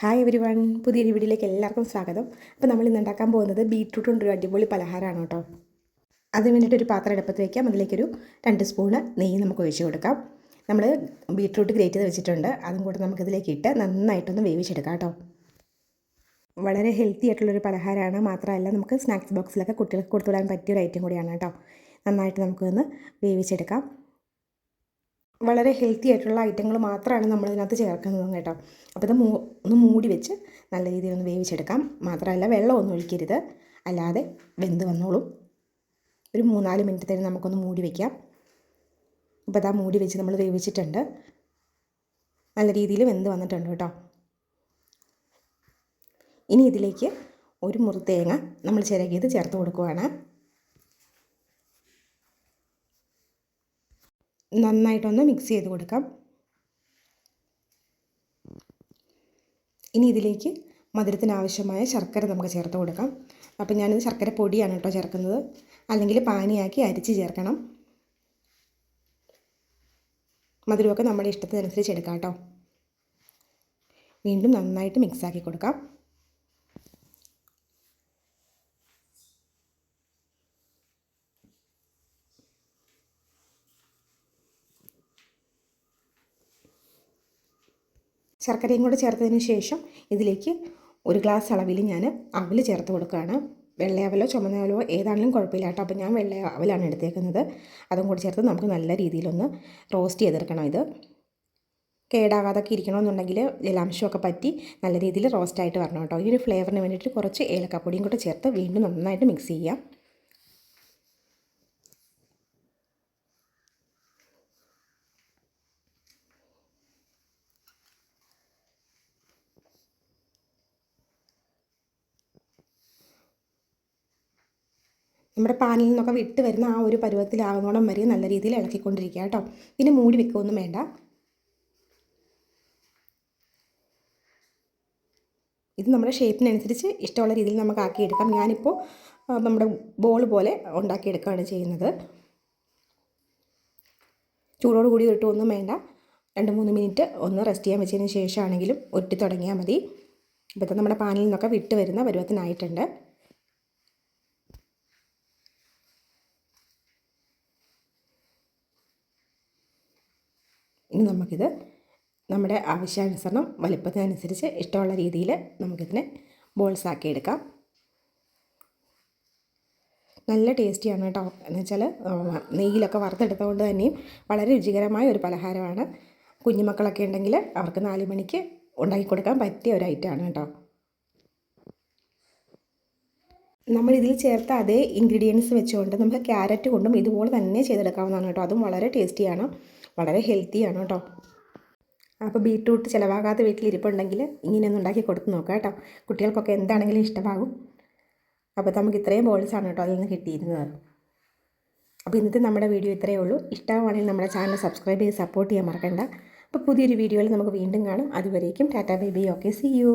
Hi every one പുതിയൊരു വീഡിയോയിലേക്ക് എല്ലാവർക്കും സ്വാഗതം. അപ്പോൾ നമ്മൾ ഇന്ന് ഉണ്ടാക്കാൻ പോകുന്നത് ബീട്രൂട്ട് കൊണ്ടൊരു അടിപൊളി പലഹാരമാണ് കേട്ടോ. അതിന് വേണ്ടിയിട്ട് ഒരു പാത്രം എടുപ്പത്ത് വയ്ക്കാം അതിലേക്കൊരു രണ്ട് സ്പൂണ് നെയ്യ് നമുക്ക് ഒഴിച്ചു കൊടുക്കാം. നമ്മൾ ബീട്രൂട്ട് ഗ്രേറ്റ് ചെയ്ത് വെച്ചിട്ടുണ്ട്. അതും കൂടെ നമുക്കിതിലേക്ക് ഇട്ട് നന്നായിട്ടൊന്ന് വേവിച്ചെടുക്കാം കേട്ടോ. വളരെ ഹെൽത്തി ആയിട്ടുള്ളൊരു പലഹാരമാണ്. മാത്രമല്ല നമുക്ക് സ്നാക്സ് ബോക്സിലൊക്കെ കുട്ടികൾക്ക് കൊടുത്തു വിടാൻ പറ്റിയൊരു ഐറ്റം കൂടിയാണ് കേട്ടോ. നന്നായിട്ട് നമുക്കൊന്ന് വേവിച്ചെടുക്കാം. വളരെ ഹെൽത്തി ആയിട്ടുള്ള ഐറ്റങ്ങൾ മാത്രമാണ് നമ്മൾ ഇതിനകത്ത് ചേർക്കുന്നത് കേട്ടോ. അപ്പോൾ ഇത് ഒന്ന് മൂടി വെച്ച് നല്ല രീതിയിൽ ഒന്ന് വേവിച്ചെടുക്കാം. മാത്രമല്ല വെള്ളമൊന്നും ഒഴിക്കരുത്. അല്ലാതെ വെന്ത് വന്നോളും. ഒരു മൂന്നാൽ മിനിറ്റ് തന്നെ നമുക്കൊന്ന് മൂടി വയ്ക്കാം അപ്പോൾ അതാ മൂടി വെച്ച് നമ്മൾ വേവിച്ചിട്ടുണ്ട്. നല്ല രീതിയിൽ വെന്ത് വന്നിട്ടുണ്ട് കേട്ടോ. ഇനി ഇതിലേക്ക് ഒരു മുറി തേങ്ങ നമ്മൾ ചിരകിയത് ചേർത്ത് കൊടുക്കുവാണ്. നന്നായിട്ടൊന്ന് മിക്സ് ചെയ്ത് കൊടുക്കാം. ഇനി ഇതിലേക്ക് മധുരത്തിന് ആവശ്യമായ ശർക്കര നമുക്ക് ചേർത്ത് കൊടുക്കാം. അപ്പോൾ ഞാനിത് ശർക്കര പൊടിയാണ് കേട്ടോ ചേർക്കുന്നത്. അല്ലെങ്കിൽ പാനിയാക്കി അരിച്ച് ചേർക്കണം. മധുരമൊക്കെ നമ്മുടെ ഇഷ്ടത്തിനനുസരിച്ച് എടുക്കാം കേട്ടോ. വീണ്ടും നന്നായിട്ട് മിക്സാക്കി കൊടുക്കാം. ശർക്കരയും കൂടെ ചേർത്തതിന് ശേഷം ഇതിലേക്ക് ഒരു ഗ്ലാസ് അളവിൽ ഞാൻ അവൽ ചേർത്ത് കൊടുക്കുകയാണ്. വെള്ളയവലോ ചുമന്നയവലോ ഏതാണെങ്കിലും കുഴപ്പമില്ല കേട്ടോ. അപ്പോൾ ഞാൻ വെള്ളയ അവലാണ് എടുത്തേക്കുന്നത്. അതും കൂടി ചേർത്ത് നമുക്ക് നല്ല രീതിയിലൊന്ന് റോസ്റ്റ് ചെയ്തെടുക്കണം ഇത്. കേടാകാതൊക്കെ ഇരിക്കണമെന്നുണ്ടെങ്കിൽ ജലാംശമൊക്കെ പറ്റി നല്ല രീതിയിൽ റോസ്റ്റായിട്ട് വരണം കേട്ടോ. ഈ ഒരു ഫ്ലേവറിന് വേണ്ടിയിട്ട് കുറച്ച് ഏലക്കപ്പൊടിയും കൂടെ ചേർത്ത് വീണ്ടും നന്നായിട്ട് മിക്സ് ചെയ്യാം. നമ്മുടെ പാനിൽ നിന്നൊക്കെ വിട്ട് വരുന്ന ആ ഒരു പരുവത്തിലാകുന്നോണം വരെ നല്ല രീതിയിൽ ഇളക്കിക്കൊണ്ടിരിക്കുക കേട്ടോ. പിന്നെ മൂടി വെക്കുകയൊന്നും വേണ്ട. ഇത് നമ്മുടെ ഷേപ്പിനനുസരിച്ച് ഇഷ്ടമുള്ള രീതിയിൽ നമുക്ക് ആക്കിയെടുക്കാം. ഞാനിപ്പോൾ നമ്മുടെ ബോൾ പോലെ ഉണ്ടാക്കിയെടുക്കുകയാണ് ചെയ്യുന്നത്. ചൂടോട് കൂടി ഇട്ടൊന്നും വേണ്ട. രണ്ട് മൂന്ന് മിനിറ്റ് ഒന്ന് റെസ്റ്റ് ചെയ്യാൻ വെച്ചതിന് ശേഷമാണെങ്കിലും ഒറ്റി തുടങ്ങിയാൽ മതി. ഇപ്പോഴത്തെ നമ്മുടെ പാനിൽ നിന്നൊക്കെ വിട്ട് വരുന്ന പരുവത്തിനായിട്ടുണ്ട്. ഇനി നമുക്കിത് നമ്മുടെ ആവശ്യാനുസരണം വലിപ്പത്തിനനുസരിച്ച് ഇഷ്ടമുള്ള രീതിയിൽ നമുക്കിതിനെ ബോൾസ് ആക്കി എടുക്കാം. നല്ല ടേസ്റ്റിയാണ് കേട്ടോ. എന്ന് വെച്ചാൽ നെയ്യിലൊക്കെ വറുത്തെടുത്തതുകൊണ്ട് തന്നെയും വളരെ രുചികരമായ ഒരു പലഹാരമാണ്. കുഞ്ഞുമക്കളൊക്കെ ഉണ്ടെങ്കിൽ അവർക്ക് നാല് മണിക്ക് ഉണ്ടാക്കി കൊടുക്കാൻ പറ്റിയ ഒരു ഐറ്റമാണ് കേട്ടോ. നമ്മൾ ചേർത്ത അതേ ഇൻഗ്രീഡിയൻസ് വെച്ചുകൊണ്ട് നമുക്ക് ക്യാരറ്റ് കൊണ്ടും ഇതുപോലെ തന്നെ ചെയ്തെടുക്കാവുന്നതാണ് കേട്ടോ. അതും വളരെ ടേസ്റ്റിയാണ്. വളരെ ഹെൽത്തിയാണ് കേട്ടോ. അപ്പോൾ ബീട്രൂട്ട് ചിലവാകാത്ത വീട്ടിലിരിപ്പുണ്ടെങ്കിൽ ഇങ്ങനെയൊന്നും ഉണ്ടാക്കി കൊടുത്ത് നോക്കാം കേട്ടോ. കുട്ടികൾക്കൊക്കെ എന്താണെങ്കിലും ഇഷ്ടമാകും. അപ്പോൾ നമുക്ക് ഇത്രയും ബോൾസാണ് കേട്ടോ അതിൽ നിന്ന് കിട്ടിയിരുന്നത്. അപ്പോൾ ഇന്നത്തെ നമ്മുടെ വീഡിയോ ഇത്രയേ ഉള്ളൂ. ഇഷ്ടമാണെങ്കിൽ നമ്മുടെ ചാനൽ സബ്സ്ക്രൈബ് ചെയ്ത് സപ്പോർട്ട് ചെയ്യാൻ മറക്കണ്ട. അപ്പോൾ പുതിയൊരു വീഡിയോയിൽ നമുക്ക് വീണ്ടും കാണാം. അതുവരേക്കും tata baby. Okay see you